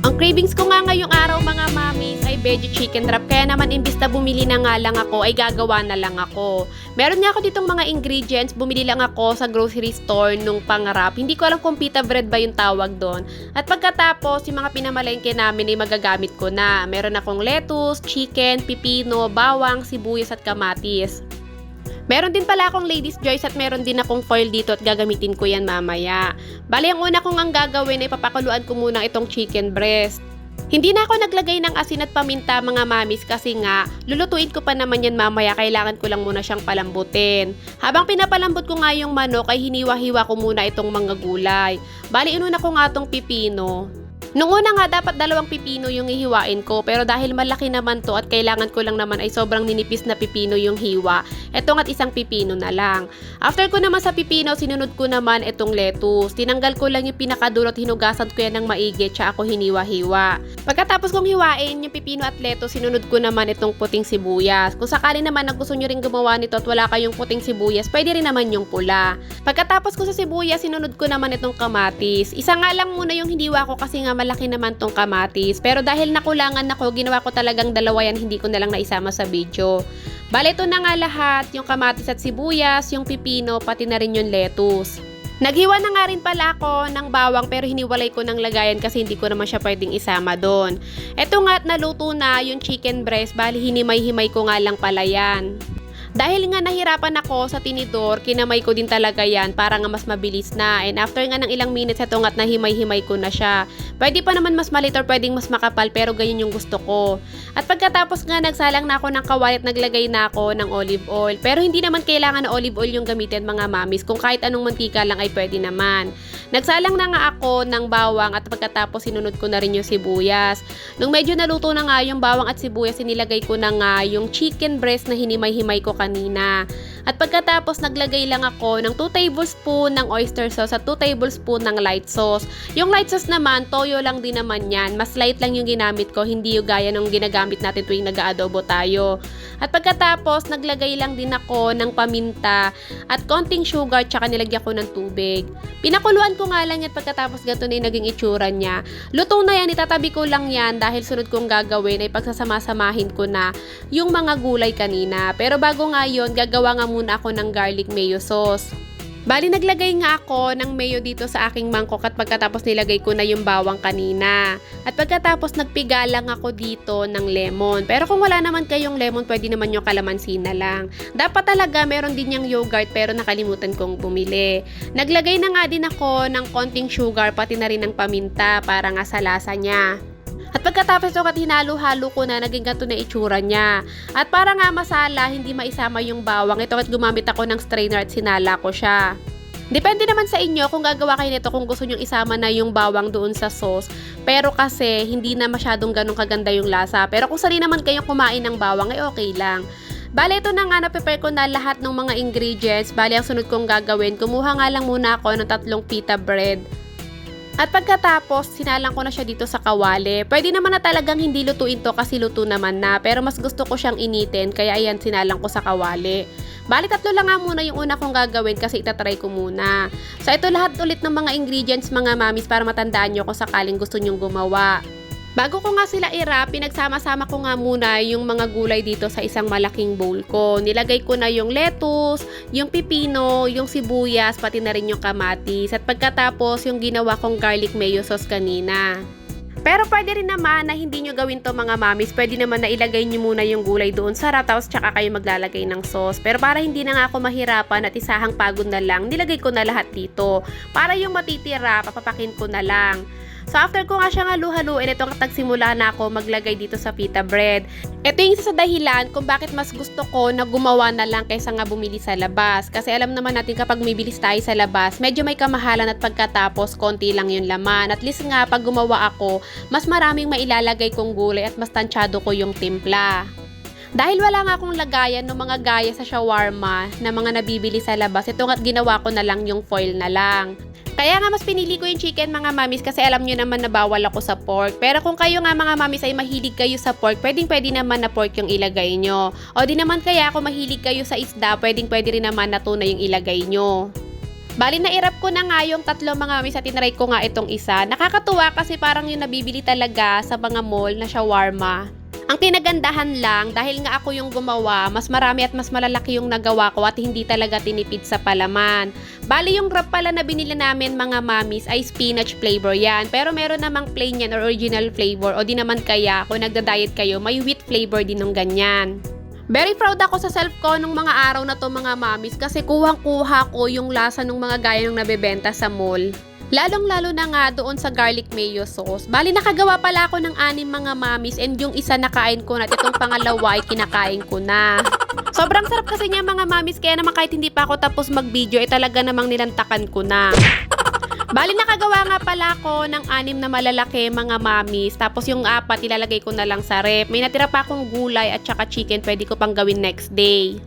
Ang cravings ko nga ngayong araw mga mamis ay veggie chicken wrap. Kaya naman imbis na bumili na nga lang ako ay gagawa na lang ako. Meron nga ako ditong mga ingredients. Bumili lang ako sa grocery store nung pangarap. Hindi ko alam kung pita bread ba yung tawag doon. At pagkatapos, yung mga pinamalengke namin ay magagamit ko na. Meron akong lettuce, chicken, pipino, bawang, sibuyas at kamatis. Meron din pala akong ladies choice at meron din akong foil dito at gagamitin ko yan mamaya. Bali, ang una kong ang gagawin ay papakuluan ko muna itong chicken breast. Hindi na ako naglagay ng asin at paminta mga mamis kasi nga, lulutuin ko pa naman yan mamaya, kailangan ko lang muna siyang palambutin. Habang pinapalambot ko nga yung manok ay hiniwa-hiwa ko muna itong mga gulay. Bali, inuna ko nga itong pipino. Nung una nga dapat dalawang pipino yung ihiwain ko pero dahil malaki naman to at kailangan ko lang naman ay sobrang ninipis na pipino yung hiwa, eto nga't isang pipino na lang. After ko naman sa pipino, sinunod ko naman itong lettuce. Tinanggal ko lang yung pinakadulot, hinugasan ko yan ng maigi tsaka ako hiniwa-hiwa. Pagkatapos kong hiwain yung pipino at lettuce, sinunod ko naman itong puting sibuyas. Kung sakali naman na gusto nyo rin gumawa nito at wala kayong puting sibuyas, pwede rin naman yung pula. Pagkatapos ko sa sibuyas, sinunod ko naman itong kamatis. Isa nga lang muna yung hiniwa ko kasi nga malaki naman tong kamatis. Pero dahil nakulangan ako, ginawa ko talagang dalawa yan, hindi ko na lang naisama sa video. Bale, ito na nga lahat, yung kamatis at sibuyas, yung pipino, pati na rin yung lettuce. Naghiwa na nga rin pala ako ng bawang pero hiniwalay ko ng lagayan kasi hindi ko naman siya pwedeng isama doon. Ito nga at naluto na yung chicken breast, bali hinimay-himay ko nga lang pala yan. Dahil nga nahirapan ako sa tinidor, kinamay ko din talaga yan para nga mas mabilis na. And after nga ng ilang minutes, ito nga't nahimay-himay ko na siya. Pwede pa naman mas malit or pwedeng mas makapal pero ganyan yung gusto ko. At pagkatapos nga nagsalang na ako ng kawali at naglagay na ako ng olive oil. Pero hindi naman kailangan na olive oil yung gamitin mga mamis. Kung kahit anong mantika lang ay pwede naman. Nagsalang na nga ako ng bawang at pagkatapos sinunod ko na rin yung sibuyas. Nung medyo naluto na nga yung bawang at sibuyas, inilagay ko na nga yung chicken breast na hinimay-himay ko kanina. At pagkatapos naglagay lang ako ng 2 tablespoon ng oyster sauce at 2 tablespoon ng light sauce. Yung light sauce naman, toyo lang din naman yan. Mas light lang yung ginamit ko, hindi yung gaya ng ginagamit natin tuwing nag-aadobo tayo. At pagkatapos, naglagay lang din ako ng paminta at konting sugar tsaka nilagyan ko ng tubig. Pinakuluan ko nga lang yan pagkatapos gato na yung naging itsura niya. Luto na yan, itatabi ko lang yan dahil sunod kong gagawin ay pagsasama-samahin ko na yung mga gulay kanina. Pero bago nga yun, gagawa nga muna ako ng garlic mayo sauce. Bali, naglagay nga ako ng mayo dito sa aking mangkok at pagkatapos nilagay ko na yung bawang kanina. At pagkatapos nagpiga lang ako dito ng lemon. Pero kung wala naman kayong lemon, pwede naman yung kalamansi na lang. Dapat talaga meron din yung yogurt pero nakalimutan kong bumili. Naglagay na nga din ako ng konting sugar pati na rin ng paminta para nga sa lasa niya. At pagkatapos ito hinalo-halo ko na, naging ganito na itsura niya. At para nga masala, hindi maisama yung bawang. Ito at gumamit ako ng strainer at sinala ko siya. Depende naman sa inyo kung gagawa kayo nito kung gusto nyong isama na yung bawang doon sa sauce. Pero kasi hindi na masyadong ganun kaganda yung lasa. Pero kung sali naman kayong kumain ng bawang ay okay lang. Bale, ito na nga, na-prepare ko na lahat ng mga ingredients. Bale, ang sunod kong gagawin, kumuha nga lang muna ako ng tatlong pita bread. At pagkatapos, sinalang ko na siya dito sa kawali. Pwede naman na talagang hindi lutuin to kasi luto naman na. Pero mas gusto ko siyang initin, kaya ayan, sinalang ko sa kawali. Bali, tatlo lang nga muna yung una kong gagawin kasi itatry ko muna. So, ito lahat ulit ng mga ingredients, mga mamis, para matandaan nyo kung sakaling gusto nyong gumawa. Bago ko nga sila i-wrap, pinagsama-sama ko nga muna yung mga gulay dito sa isang malaking bowl ko. Nilagay ko na yung lettuce, yung pipino, yung sibuyas, pati na rin yung kamatis. At pagkatapos, yung ginawa kong garlic mayo sauce kanina. Pero pwede rin naman na hindi nyo gawin to mga mamis. Pwede naman na ilagay nyo muna yung gulay doon sa wrap, tapos tsaka kayo maglalagay ng sauce. Pero para hindi na nga ako mahirapan at isahang pagod na lang, nilagay ko na lahat dito. Para yung matitira, papapakin ko na lang. So after ko nga siya halu-haluin, ito nga tagsimula na ako maglagay dito sa pita bread. Ito yung isa sa dahilan kung bakit mas gusto ko na gumawa na lang kaysa nga bumili sa labas. Kasi alam naman natin kapag bibilis tayo sa labas, medyo may kamahalan at pagkatapos konti lang yung laman. At least nga pag gumawa ako, mas maraming mailalagay kong gulay at mas tansyado ko yung timpla. Dahil wala nga akong lagayan ng mga gaya sa shawarma na mga nabibili sa labas, ito nga't ginawa ko na lang yung foil na lang. Kaya nga mas pinili ko yung chicken mga mamis kasi alam nyo naman na bawal ako sa pork. Pero kung kayo nga mga mamis ay mahilig kayo sa pork, pwedeng pwede naman na pork yung ilagay nyo. O di naman kaya kung mahilig kayo sa isda, pwedeng pwede rin naman na tuna yung ilagay nyo. Bali na irap ko na nga yung tatlo mga mamis at tinry ko nga itong isa. Nakakatuwa kasi parang yung nabibili talaga sa mga mall na shawarma. Ang kinagandahan lang, dahil nga ako yung gumawa, mas marami at mas malalaki yung nagawa ko at hindi talaga tinipid sa palaman. Bali yung wrap pala na binili namin mga mamis ay spinach flavor yan. Pero meron namang plain yan or original flavor o di naman kaya kung nagda-diet kayo, may wheat flavor din ng ganyan. Very proud ako sa self ko nung mga araw na to mga mamis kasi kuhang-kuha ko yung lasa ng mga gaya ng nabebenta sa mall. Lalong-lalo na nga doon sa garlic mayo sauce. Bali, nakagawa pala ako ng anim mga mamis and yung isa nakain ko na itong pangalawa ay kinakain ko na. Sobrang sarap kasi niya mga mamis kaya naman kahit hindi pa ako tapos mag-video ay talaga namang nilantakan ko na. Bali, nakagawa nga pala ako ng anim na malalaki mga mamis. Tapos yung apat, ilalagay ko na lang sa rep. May natira pa akong gulay at saka chicken, pwede ko pang gawin next day.